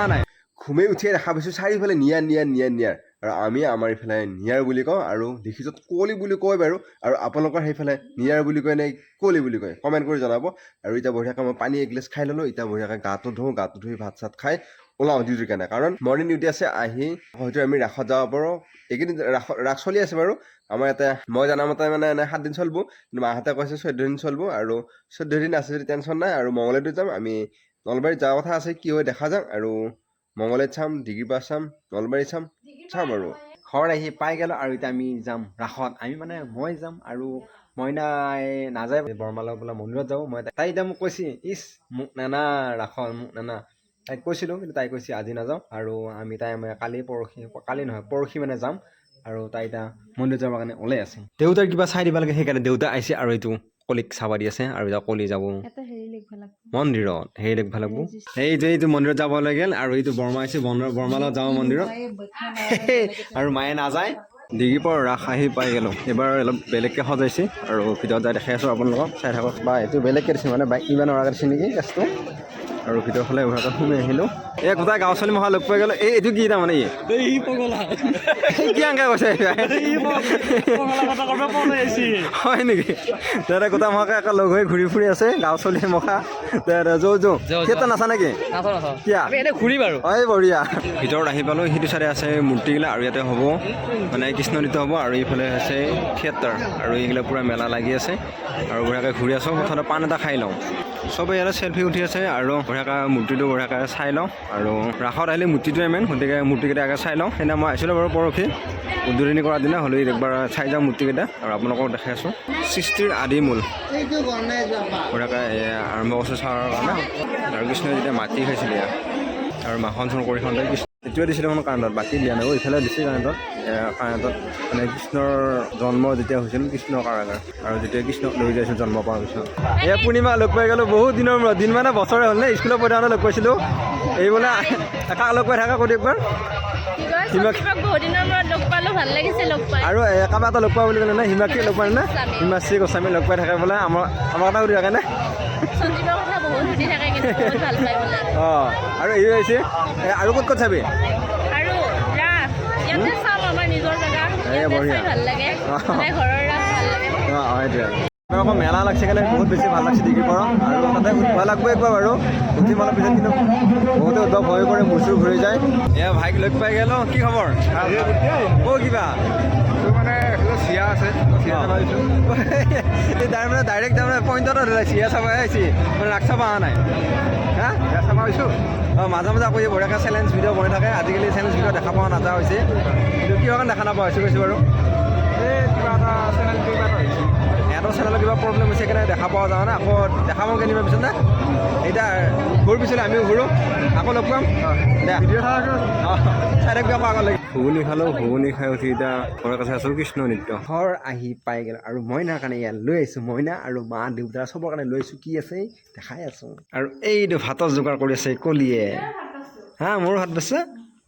মানে ঘুমেই উঠিয়ে দেখা পাইছোঁ চাৰিওফালে নিয়াৰ নিয়াৰ নিয়াৰ নিয়াৰ। আৰু আমি আমাৰ এইফালে নিয়াৰ বুলি কওঁ আৰু দেখিছোঁ কুঁৱলী বুলি কয় বাৰু। আৰু আপোনালোকৰ সেইফালে নিয়াৰ বুলি কয় নে কুঁৱলী বুলি কয়? কমেণ্ট কৰি জনাব। আৰু এতিয়া বঢ়িয়াকৈ মই পানী এগিলাচ খাই ল'লোঁ। এতিয়া বঢ়িয়াকৈ গাটো ধুওঁ গাটো ধুই ভাত চাত খাই ওলাওঁ ডিউটিৰ কাৰণে। কাৰণ মৰ্ণিং ডিউটি আছে আহি হয়তো আমি ৰাসত যাব পাৰোঁ। এইকেইদিন ৰাস ৰাস চলি আছে বাৰু। আমাৰ ইয়াতে মই জনামতে মানে এনে সাতদিন চলিব। মাহঁতে কৈছে চৈধ্য দিন চলিব আৰু চৈধ্য দিন আছে যদি টেনশ্যন নাই আৰু মঙলদৈত যাম। আমি নলবাৰীত যোৱা কথা আছে কি হয় দেখা যাম আৰু মঙলদৈত চাম ডিগ্ৰীপাৰ চাম নলবাৰী চাম চাম আৰু। ঘৰ আহি পাই গ'লোঁ আৰু এতিয়া আমি যাম ৰাসত। আমি মানে মই যাম আৰু মইনাই নাযায়। বৰমালৰ বোলে মন্দিৰত যাব। মই তাই এতিয়া মোক কৈছে ইছ মোক নানা ৰাসত মোক নানা তাইক কৈছিলোঁ কিন্তু তাই কৈছে আজি নাযাওঁ। আৰু আমি তাই মানে কালি পৰহি কালি নহয় পৰহি মানে যাম। আৰু তাই এতিয়া মন্দিৰত যাবৰ কাৰণে ওলাই আছে। দেউতাৰ কিবা চাই দিব লাগে সেইকাৰণে দেউতা আহিছে আৰু এইটো কলিক চাব দি আছে আৰু এতিয়া কলি যাব। এটা হেৰি লিখিব লাগব। মন্দিৰত হেৰি দেখিব লাগিব। এই যে এইটো মন্দিৰত যাব লাগিল আৰু এইটো বৰমা আহিছে বৰ্মা- বৰমালত যাওঁ মন্দিৰত। আৰু মায়ে নাযায়। ডিগ্ৰীপৰ ৰাস আহি পাই গ'লোঁ। এইবাৰ অলপ বেলেগকৈ সজাইছে আৰু ভিতৰত যাই দেখাই আছোঁ আপোনালোকক। চাই থাকক বা এইটো বেলেগকৈ দিছে মানে বাইক ইমান নৰাকৈ দিছে নেকি কেছটো আৰু ভিতৰৰ ফালে ঘৰতে সোমাই আহিলোঁ। এই গোটেই গাঁও ছোৱালী মহা লগ পাই গ'লোঁ। এই এইটো কি তাৰমানে ই? এই কি আংকা কৈছে? হয় নেকি? দাদা গোটা মহাকে আকৌ লগ হৈ ঘূৰি ফুৰি আছে গাঁও ছোৱালী মখা যৌ যৌ সিহঁতে নাচা নেকি? কিয়া? ঘূৰিম আৰু। হয় বঢ়িয়া। ভিতৰত আহি পালোঁ সিটো চাইডে আছে মূৰ্তিগিলা আৰু ইয়াতে হ'ব। মানে কৃষ্ণ নৃত্য হ'ব আৰু এইফালে আছে থিয়েটাৰ। আৰু এইগিলা পূৰা মেলা লাগি আছে। আৰু বঢ়িয়াকৈ ঘূৰি আছোঁ মুঠতে পাণ এটা খাই লওঁ। চবেই ইয়াতে চেলফি উঠি আছে আৰু বঢ়িয়াকৈ মূৰ্তিটো বঢ়িয়াকৈ চাই লওঁ আৰু ৰাসত আহিলে মূৰ্তিটোৱে মেইন গতিকে মূৰ্তিকেইটা আগে চাই লওঁ। সেইদিনা মই আহিছিলোঁ বাৰু পৰহি। উদ্বোধনী কৰাৰ দিনা হ'লেও একবাৰ চাই যাওঁ মূৰ্তিকেইটা আৰু আপোনালোকক দেখাই আছোঁ। সৃষ্টিৰ আদি মূল। বঢ়িয়াকৈ এয়া আৰম্ভ কৰিছোঁ চাৰৰ কাৰণে। আৰু কৃষ্ণই যেতিয়া মাটি খাইছিলে আৰু মাখন চোন কৰি খাওঁতে কৃষ্ণ এইটোৱে দিছিলে মানে কাৰেণ্টত বাকী দিয়া নাই। ইফালে দিছে কাৰেণ্টত কাৰেণ্টত মানে কৃষ্ণৰ জন্ম যেতিয়া হৈছিল কৃষ্ণৰ কাৰাগাৰ আৰু যেতিয়া কৃষ্ণক লৈ যাইছিল জন্ম পোৱাৰ পিছত। এই পূৰ্ণিমা লগ পাই গ'লোঁ বহুত দিনৰ মূৰত। দিন মানে বছৰে হ'ল নে? স্কুলত পঢ়ি থাকোঁতে লগ পাইছিলোঁ। এই বোলে একাক লগ পাই থাকা কৰি একবাৰ আৰু এ, কাৰোবাক এটা লগ পোৱা বুলি ক'লে নে? হিমাক্ষী লগ পাই নে? হিমাশ্ৰী গোস্বামী লগ পাই থাকে বোলে। আমাৰ আমাৰ কথা সুধি থাকে নে? অঁ আৰু এই হৈছে আৰু ক'ত ক'ত চাবি আমাৰ নিজৰ জেগা। এই ইয়াতে বঢ়িয়া। চাই ভালো লাগে। অ। ঘৰৰ ৰাস ভালো লাগে। অঁ অঁ সেইটোৱে আকৌ মেলা লাগছে কাৰণে বহুত বেছি ভালো লাগছে ডিগ্ৰী পৰা আৰু তাতে উঠিব লাগব একবাৰ বাৰু। উঠি মানৰ পিছত কিন্তু বহুতে উদ্ভৱ হৈ পৰে মূৰ চুৰ ঘূৰি যায়। এয়া ভাইক লগ পাই গেল কি খবৰ? অ' কিবা? মানে চিয়া আছে চিয়া চাব আহিছোঁ। এই তাৰ মানে ডাইৰেক্ট তাৰমানে পইণ্টত চিয়া চাব আহিছে। মানে ৰাস চাব অহা নাই। হা? অঁ মাজে মাজে আকৌ এই বঢ়িয়াকৈ চেলেঞ্জ ভিডিঅ' বনাই থাকে। আজিকালি চেলেঞ্জ ভিডিঅ' দেখা পোৱা নাযোৱা হৈছে। কিন্তু কিহৰ কাৰণে দেখা নাপোৱা হৈছোঁ কৈছোঁ বাৰু। এই কিবা এটা চেনেল কিবা এটা আহিছোঁ সিহঁতৰ চেনেলৰ কিবা প্ৰব্লেম হৈছে সেইকাৰণে দেখা পোৱা যোৱা নাই আকৌ দেখাব কেনিবা পিছত। নে এতিয়া ঘূৰ পিছলৈ আমিও ঘূৰোঁ। আকৌ লগ পাম। দে। চাই থাকিবি আকৌ। আগলৈ ঘুগুনি খালোঁ ঘুগুনি খাই উঠি এতিয়া ঘৰৰ কাছে আছোঁ কৃষ্ণ নৃত্য। ঘৰ আহি পাই গ'ল আৰু মইনাৰ কাৰণে ইয়াত লৈ আহিছোঁ। মইনা আৰু মা দেউতা চবৰ কাৰণে লৈ আহিছোঁ। কি আছে দেখাই আছোঁ। আৰু এইটো ভাতৰ যোগাৰ কৰি আছে কলিয়ে। হা মোৰো ভাত বেচে